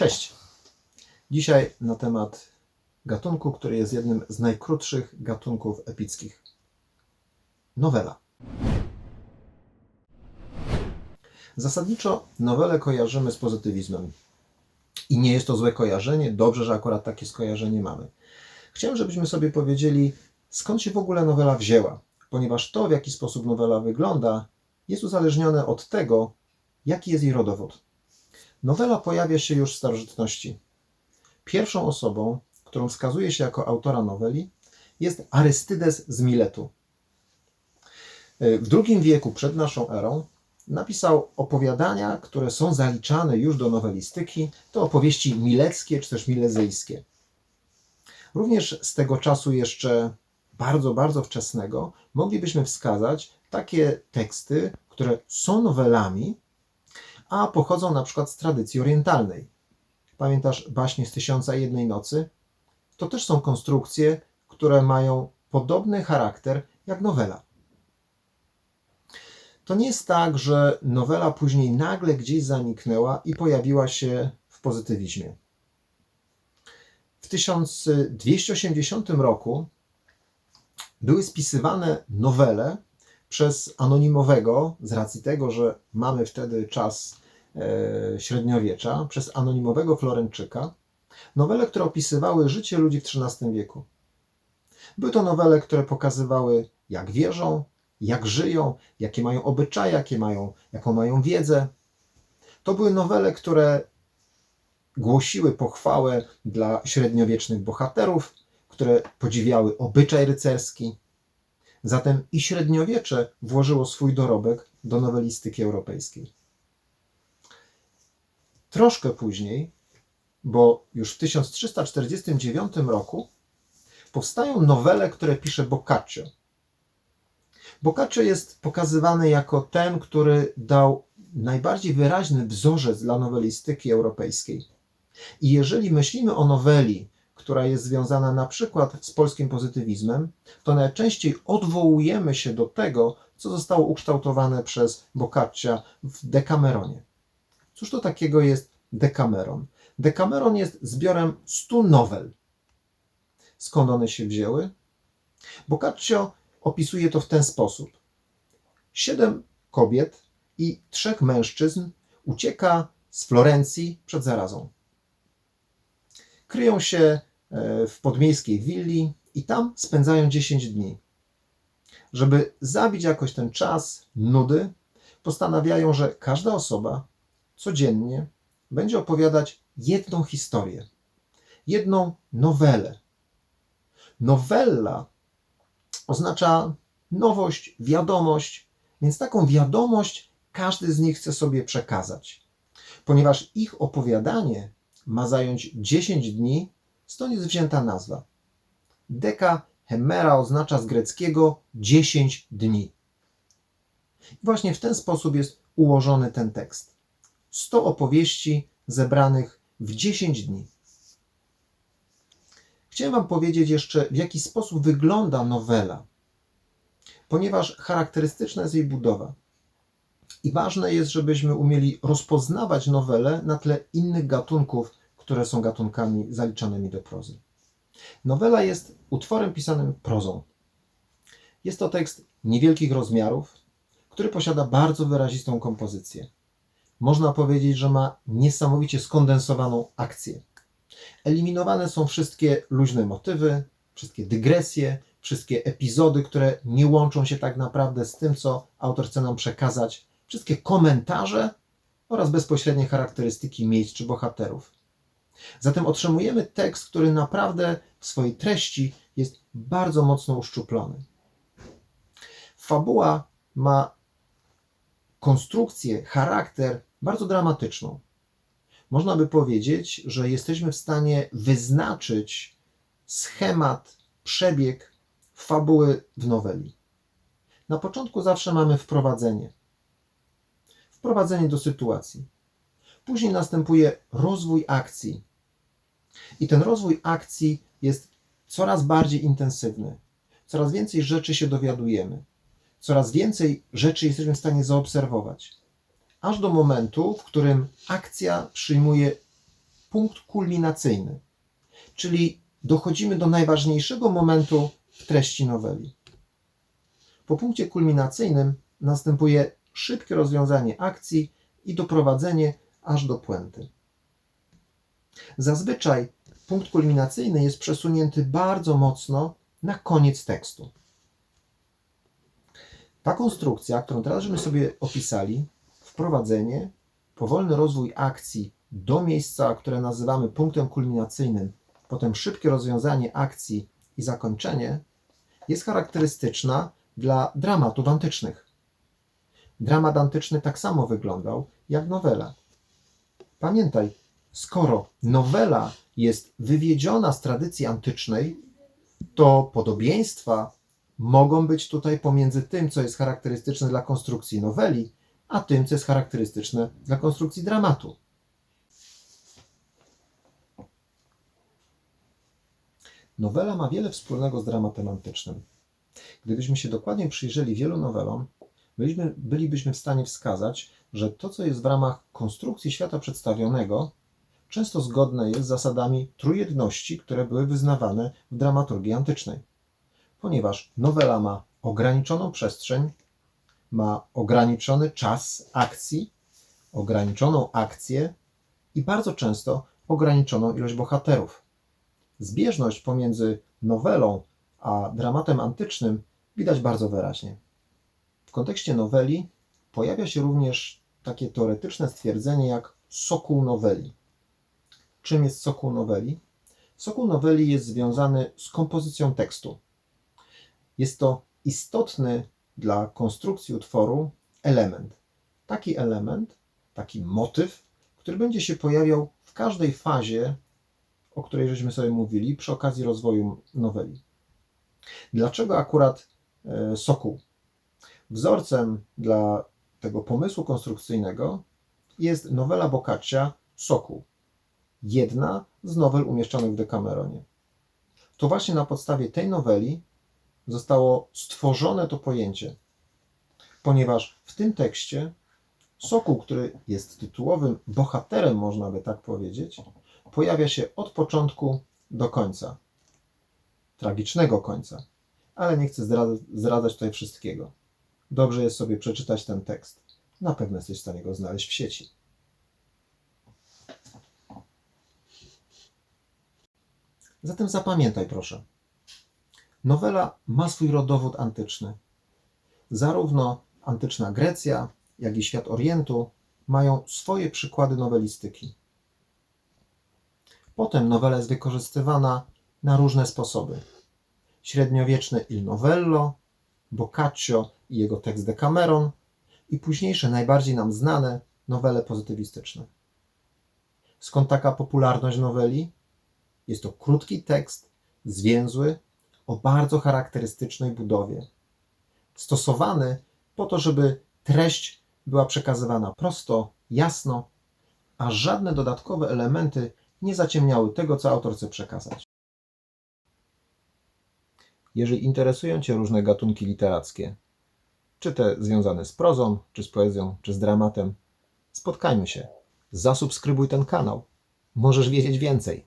Cześć. Dzisiaj na temat gatunku, który jest jednym z najkrótszych gatunków epickich. Nowela. Zasadniczo nowelę kojarzymy z pozytywizmem. I nie jest to złe kojarzenie, dobrze, że akurat takie skojarzenie mamy. Chciałem, żebyśmy sobie powiedzieli, skąd się w ogóle nowela wzięła, ponieważ to, w jaki sposób nowela wygląda, jest uzależnione od tego, jaki jest jej rodowód. Nowela pojawia się już w starożytności. Pierwszą osobą, którą wskazuje się jako autora noweli, jest Arystydes z Miletu. W II wieku przed naszą erą napisał opowiadania, które są zaliczane już do nowelistyki. To opowieści mileckie czy też milezyjskie. Również z tego czasu jeszcze bardzo, bardzo wczesnego moglibyśmy wskazać takie teksty, które są nowelami, a pochodzą na przykład z tradycji orientalnej. Pamiętasz baśnie z Tysiąca i Jednej Nocy? To też są konstrukcje, które mają podobny charakter jak nowela. To nie jest tak, że nowela później nagle gdzieś zaniknęła i pojawiła się w pozytywizmie. W 1280 roku były spisywane nowele przez anonimowego, z racji tego, że mamy wtedy czas e, średniowiecza, przez anonimowego Florenczyka, nowele, które opisywały życie ludzi w XIII wieku. Były to nowele, które pokazywały, jak wierzą, jak żyją, jakie mają obyczaje, jakie mają, jaką mają wiedzę. To były nowele, które głosiły pochwałę dla średniowiecznych bohaterów, które podziwiały obyczaj rycerski. Zatem i średniowiecze włożyło swój dorobek do nowelistyki europejskiej. Troszkę później, bo już w 1349 roku, powstają nowele, które pisze Boccaccio. Boccaccio jest pokazywany jako ten, który dał najbardziej wyraźny wzorzec dla nowelistyki europejskiej. I jeżeli myślimy o noweli, która jest związana na przykład z polskim pozytywizmem, to najczęściej odwołujemy się do tego, co zostało ukształtowane przez Boccaccia w Decameronie. Cóż to takiego jest Decameron? Decameron jest zbiorem stu nowel. Skąd one się wzięły? Boccaccio opisuje to w ten sposób. Siedem kobiet i trzech mężczyzn ucieka z Florencji przed zarazą. Kryją się w podmiejskiej willi i tam spędzają 10 dni. Żeby zabić jakoś ten czas, nudy, postanawiają, że każda osoba codziennie będzie opowiadać jedną historię, jedną nowelę. Nowella oznacza nowość, wiadomość, więc taką wiadomość każdy z nich chce sobie przekazać. Ponieważ ich opowiadanie ma zająć 10 dni, stąd jest wzięta nazwa. Deka hemera oznacza z greckiego 10 dni. I właśnie w ten sposób jest ułożony ten tekst. 100 opowieści zebranych w 10 dni. Chciałem Wam powiedzieć jeszcze, w jaki sposób wygląda nowela, ponieważ charakterystyczna jest jej budowa. I ważne jest, żebyśmy umieli rozpoznawać nowelę na tle innych gatunków, które są gatunkami zaliczanymi do prozy. Nowela jest utworem pisanym prozą. Jest to tekst niewielkich rozmiarów, który posiada bardzo wyrazistą kompozycję. Można powiedzieć, że ma niesamowicie skondensowaną akcję. Eliminowane są wszystkie luźne motywy, wszystkie dygresje, wszystkie epizody, które nie łączą się tak naprawdę z tym, co autor chce nam przekazać, wszystkie komentarze oraz bezpośrednie charakterystyki miejsc czy bohaterów. Zatem otrzymujemy tekst, który naprawdę w swojej treści jest bardzo mocno uszczuplony. Fabuła ma konstrukcję, charakter bardzo dramatyczną. Można by powiedzieć, że jesteśmy w stanie wyznaczyć schemat, przebieg fabuły w noweli. Na początku zawsze mamy wprowadzenie. Wprowadzenie do sytuacji. Później następuje rozwój akcji. I ten rozwój akcji jest coraz bardziej intensywny. Coraz więcej rzeczy się dowiadujemy. Coraz więcej rzeczy jesteśmy w stanie zaobserwować. Aż do momentu, w którym akcja przyjmuje punkt kulminacyjny, czyli dochodzimy do najważniejszego momentu w treści noweli. Po punkcie kulminacyjnym następuje szybkie rozwiązanie akcji i doprowadzenie aż do puenty. Zazwyczaj punkt kulminacyjny jest przesunięty bardzo mocno na koniec tekstu. Ta konstrukcja, którą teraz żeśmy sobie opisali, wprowadzenie, powolny rozwój akcji do miejsca, które nazywamy punktem kulminacyjnym, potem szybkie rozwiązanie akcji i zakończenie, jest charakterystyczna dla dramatów antycznych. Dramat antyczny tak samo wyglądał jak nowela. Pamiętaj, skoro nowela jest wywiedziona z tradycji antycznej, to podobieństwa mogą być tutaj pomiędzy tym, co jest charakterystyczne dla konstrukcji noweli, a tym, co jest charakterystyczne dla konstrukcji dramatu. Nowela ma wiele wspólnego z dramatem antycznym. Gdybyśmy się dokładnie przyjrzeli wielu nowelom, bylibyśmy w stanie wskazać, że to, co jest w ramach konstrukcji świata przedstawionego, często zgodne jest z zasadami trójjedności, które były wyznawane w dramaturgii antycznej. Ponieważ nowela ma ograniczoną przestrzeń, ma ograniczony czas akcji, ograniczoną akcję i bardzo często ograniczoną ilość bohaterów. Zbieżność pomiędzy nowelą a dramatem antycznym widać bardzo wyraźnie. W kontekście noweli pojawia się również takie teoretyczne stwierdzenie jak sokół noweli. Czym jest sokół noweli? Sokół noweli jest związany z kompozycją tekstu. Jest to istotny dla konstrukcji utworu element. Taki element, taki motyw, który będzie się pojawiał w każdej fazie, o której żeśmy sobie mówili, przy okazji rozwoju noweli. Dlaczego akurat e, sokół? Wzorcem dla tego pomysłu konstrukcyjnego jest nowela Boccaccia Sokół, jedna z nowel umieszczonych w Decameronie. To właśnie na podstawie tej noweli zostało stworzone to pojęcie, ponieważ w tym tekście Sokół, który jest tytułowym bohaterem, można by tak powiedzieć, pojawia się od początku do końca. Tragicznego końca. Ale nie chcę zdradzać tutaj wszystkiego. Dobrze jest sobie przeczytać ten tekst. Na pewno jesteś w stanie go znaleźć w sieci. Zatem zapamiętaj proszę. Nowela ma swój rodowód antyczny. Zarówno antyczna Grecja, jak i świat Orientu mają swoje przykłady nowelistyki. Potem nowela jest wykorzystywana na różne sposoby. Średniowieczne Il Novello, Boccaccio i jego tekst Decameron i późniejsze, najbardziej nam znane, nowele pozytywistyczne. Skąd taka popularność noweli? Jest to krótki tekst, zwięzły, o bardzo charakterystycznej budowie. Stosowany po to, żeby treść była przekazywana prosto, jasno, a żadne dodatkowe elementy nie zaciemniały tego, co autor chce przekazać. Jeżeli interesują Cię różne gatunki literackie, czy te związane z prozą, czy z poezją, czy z dramatem, spotkajmy się. Zasubskrybuj ten kanał. Możesz wiedzieć więcej.